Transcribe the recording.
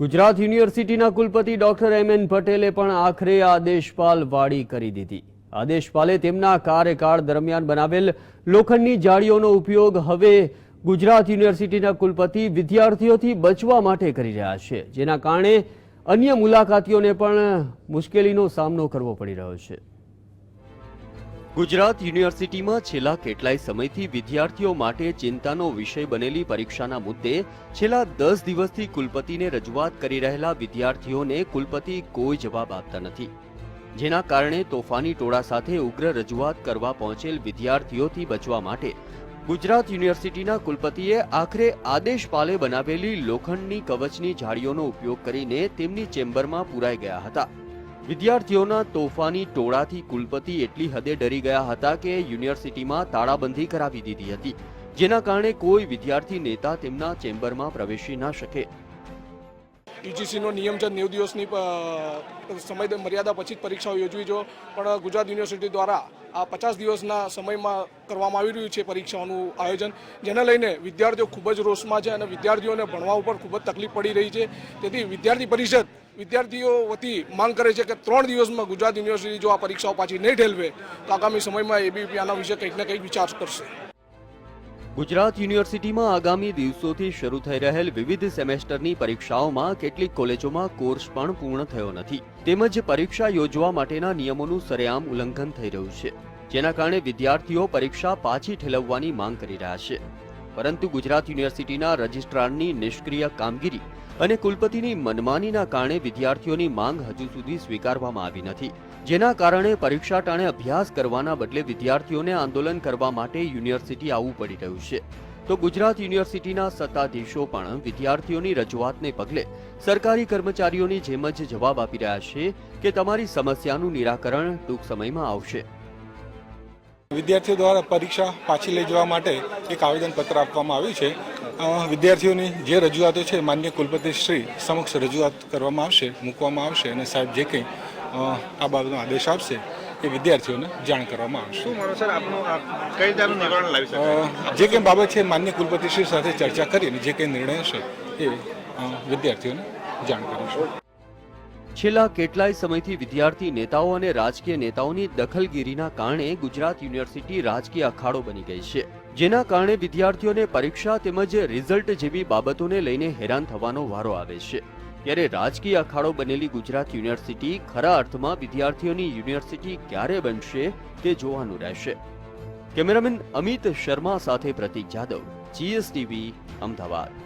ગુજરાત યુનિવર્સિટીના કુલપતિ doctor M N પટેલે પણ આખરે આદેશપાલ વાડી કરી દીધી. આદેશપાલે તેમના કાર્યકાળ દરમિયાન બનાવેલ લોખંડની જાળીઓનો ઉપયોગ હવે ગુજરાત યુનિવર્સિટીના કુલપતિ વિદ્યાર્થીઓથી બચવા માટે કરી રહ્યા છે, જેના કારણે અન્ય મુલાકાતીઓને પણ મુશ્કેલીનો સામનો કરવો પડી રહ્યો છે. ગુજરાત યુનિવર્સિટીમાં છેલ્લા કેટલાય સમયથી વિદ્યાર્થીઓ માટે ચિંતાનો વિષય બનેલી પરીક્ષાના મુદ્દે છેલ્લા દસ દિવસથી કુલપતિને રજૂઆત કરી રહેલા વિદ્યાર્થીઓને કુલપતિ કોઈ જવાબ આપતા નથી. જેના કારણે તોફાની ટોળા સાથે ઉગ્ર રજૂઆત કરવા પહોંચેલ વિદ્યાર્થીઓથી બચવા માટે ગુજરાત યુનિવર્સિટીના કુલપતિએ આખરે આદેશપાલે બનાવેલી લોખંડની કવચની જાળીઓનો ઉપયોગ કરીને તેમની ચેમ્બરમાં પુરાઈ ગયા હતા. વિદ્યાર્થીઓના તોફાની ટોળાથી કુલપતિ એટલી હદે ડરી ગયા હતા કે યુનિવર્સિટીમાં તાળાબંધી કરાવી દીધી હતી, જેના કારણે કોઈ વિદ્યાર્થી નેતા તેમના ચેમ્બરમાં પ્રવેશી ના શકે. યુજીસીનો નિયમ છે, નેવ દિવસની સમય મર્યાદા પછી જ પરીક્ષાઓ યોજવી જો પણ ગુજરાત યુનિવર્સિટી દ્વારા આ પચાસ દિવસના સમયમાં કરવામાં આવી રહ્યું છે પરીક્ષાઓનું આયોજન, જેને લઈને વિદ્યાર્થીઓ ખૂબ જ રોષમાં છે અને વિદ્યાર્થીઓને ભણવા ઉપર ખૂબ જ તકલીફ પડી રહી છે. તેથી વિદ્યાર્થી પરિષદ વિદ્યાર્થીઓ વતી માંગ કરે છે કે ત્રણ દિવસમાં ગુજરાત યુનિવર્સિટી જો આ પરીક્ષાઓ પાછી નહીં ઠેલવે, તો આગામી સમયમાં એબીપી આના વિશે કંઈક ને કંઈક વિચાર કરશે. ગુજરાત યુનિવર્સિટીમાં આગામી દિવસોથી શરૂ થઈ રહેલ વિવિધ સેમેસ્ટરની પરીક્ષાઓમાં કેટલીક કોલેજોમાં કોર્સ પણ પૂર્ણ થયો નથી. તેમજ પરીક્ષા યોજવા માટેના નિયમોનું સરેઆમ ઉલ્લંઘન થઈ રહ્યું છે. જેના કારણે વિદ્યાર્થીઓ પરીક્ષા પાછી ઠેલવવાની માંગ કરી રહ્યા છે. પરંતુ ગુજરાત યુનિવર્સિટીના રજિસ્ટ્રારની નિષ્ક્રિય કામગીરી અને કુલપતિની મનમાનીના કારણે વિદ્યાર્થીઓની માંગ હજુ સુધી સ્વીકારવામાં આવી નથી. જેના કારણે પરીક્ષા ટાણે અભ્યાસ કરવાના બદલે વિદ્યાર્થીઓને આંદોલન કરવા માટે યુનિવર્સિટી આવવું પડી રહ્યું છે. તો ગુજરાત યુનિવર્સિટીના સત્તાધીશો પણ વિદ્યાર્થીઓની રજૂઆતને પગલે સરકારી કર્મચારીઓની જેમ જ જવાબ આપી રહ્યા છે કે તમારી સમસ્યાનું નિરાકરણ ટૂંક સમયમાં આવશે. વિદ્યાર્થીઓ દ્વારા પરીક્ષા પાછી લઈ જવા માટે એક આવેદનપત્ર આપવામાં આવ્યું છે. વિદ્યાર્થીઓની જે રજૂઆતો છે માન્ય કુલપતિશ્રી સમક્ષ રજૂઆત કરવામાં આવશે મૂકવામાં આવશે અને સાહેબ જે કંઈ આ બાબતનો આદેશ આપશે એ વિદ્યાર્થીઓને જાણ કરવામાં આવશે. જે કંઈ બાબત છે માન્ય કુલપતિશ્રી સાથે ચર્ચા કરીને જે કંઈ નિર્ણય હશે એ વિદ્યાર્થીઓને જાણ કરીશું છેલ્લા કેટલાય સમયથી વિદ્યાર્થી નેતાઓ અને રાજકીય નેતાઓની દખલગીરીના કારણે ગુજરાત યુનિવર્સિટી રાજકીય અખાડો બની ગઈ છે, જેના કારણે વિદ્યાર્થીઓને પરીક્ષા તેમજ રિઝલ્ટ જેવી બાબતોને લઈને હેરાન થવાનો વારો આવે છે. ત્યારે રાજકીય અખાડો બનેલી ગુજરાત યુનિવર્સિટી ખરા અર્થમાં વિદ્યાર્થીઓની યુનિવર્સિટી ક્યારે બનશે તે જોવાનું રહેશે. કેમેરામેન અમિત શર્મા સાથે પ્રતીક જાદવ, જીએસટીવી, અમદાવાદ.